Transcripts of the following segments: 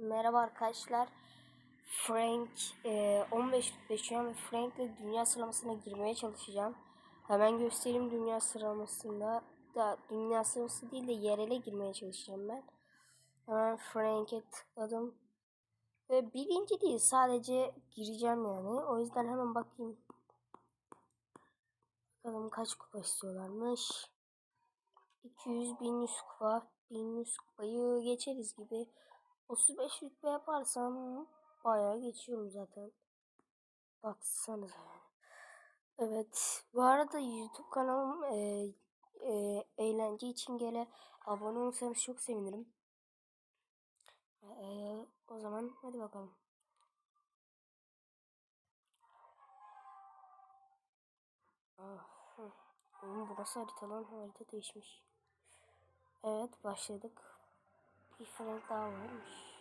Merhaba arkadaşlar. Frank e, 15 rütbe şu an ve Frank'le dünya sıralamasına girmeye çalışacağım. Hemen göstereyim dünya sıralamasında. Da dünya sıralaması değil de yerele girmeye çalışacağım ben. Hemen Frank'e tıkladım. Ve birinci değil sadece gireceğim yani. O yüzden hemen bakayım. Bakalım kaç kupa istiyorlarmış. 200 1100 kupa. 1100 kupayı geçeriz gibi. 35 rütbe yaparsam bayağı geçiyorum zaten. Baksanıza yani. Evet. Bu arada YouTube kanalım e, e, eğlence için gele abone olursanız çok sevinirim. E, o zaman hadi bakalım. Ah, burası harita lan harita değişmiş. Evet başladık. Bir frank daha varmış.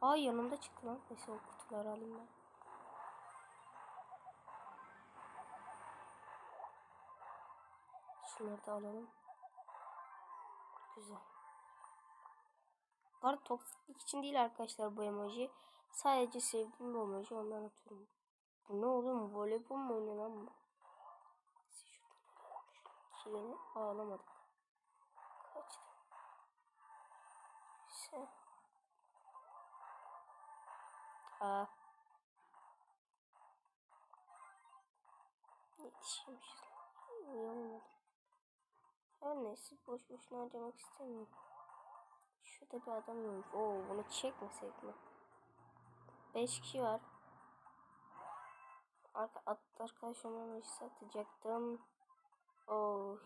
Aa yanımda çıktı lan. Neyse o kutuları alayım ben. Şunları da alalım. Güzel. Bu arada toksiklik için değil arkadaşlar bu emoji. Sadece sevdiğim bir emoji ondan atıyorum. Bu ne oğlum? Voleybol mu oynuyor lan bu? Şuradan ağlamadık. Sen. Aa. Yetişmişiz. Uyuyamadım. Her neyse boş boşuna harcamak istemiyorum. Şurada bir adam görmüş. Oo bunu çekmesek mi? 5 kişi var. Arka, at, arkadaş olmamış satacaktım. Oo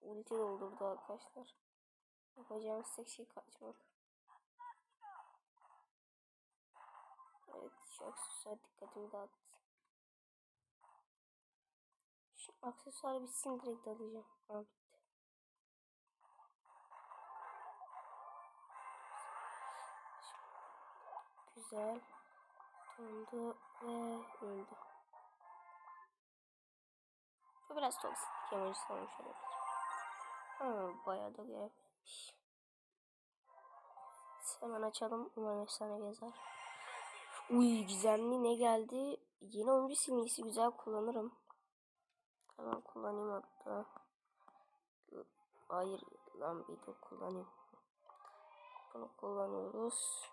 ulti doldurdu arkadaşlar. Yapacağımız tek şey kaçmak. Evet şu aksesuar dikkatimi dağıttı. Şu aksesuar bitsin direkt alacağım. Ha bitti. Güzel. Dondu ve öldü. Bu biraz toksiklik emojisi olmuş olabilir. Ha, bayağı da gelmiş. Hemen açalım. Umarım efsane gezer. Uy gizemli ne geldi? Yeni oyuncu simgesi güzel kullanırım. Hemen kullanayım hatta. Hayır lan bir de kullanayım. Bunu kullanıyoruz.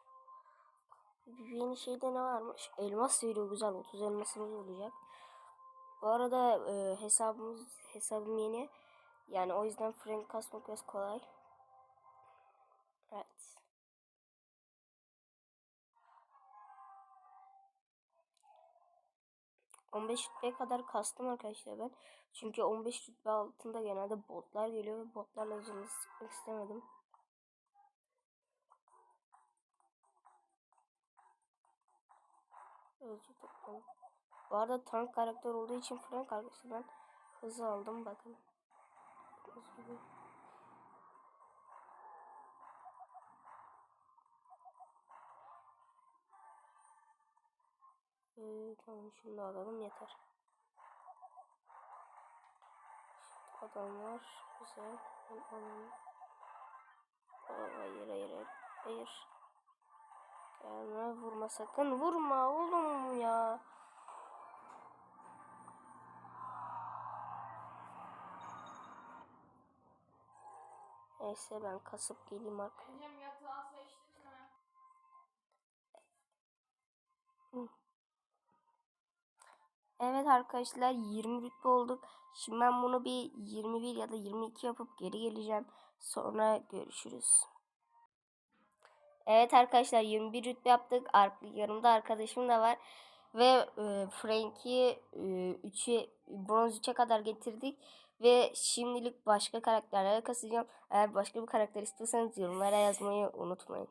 Yeni şeyde ne varmış? Elmas veriyor güzel. 30 elmasımız olacak. Bu arada e, hesabımız hesabım yeni. Yani o yüzden frank kasmak biraz kolay. Evet. On beş rütbeye kadar kastım arkadaşlar ben. Çünkü 15 rütbe altında genelde botlar geliyor ve botlarla canını sıkmak istemedim. Özür. Bu arada tank karakter olduğu için Frank arkadaşlar ben hızı aldım bakın. Ee, tamam şunu alalım yeter. Adam var. Güzel. Hayır hayır hayır. Hayır. Gelme vurma sakın. Vurma oğlum ya. Neyse ben kasıp geleyim arkaya. Benim yatağı seçtin mi? Evet arkadaşlar 20 rütbe olduk. Şimdi ben bunu bir 21 ya da 22 yapıp geri geleceğim. Sonra görüşürüz. Evet arkadaşlar 21 rütbe yaptık. Yanımda arkadaşım da var. Ve e, Frank'i e, 3'e bronz 3'e kadar getirdik. Ve şimdilik başka karakterlere kasacağım. Eğer başka bir karakter istiyorsanız yorumlara yazmayı unutmayın.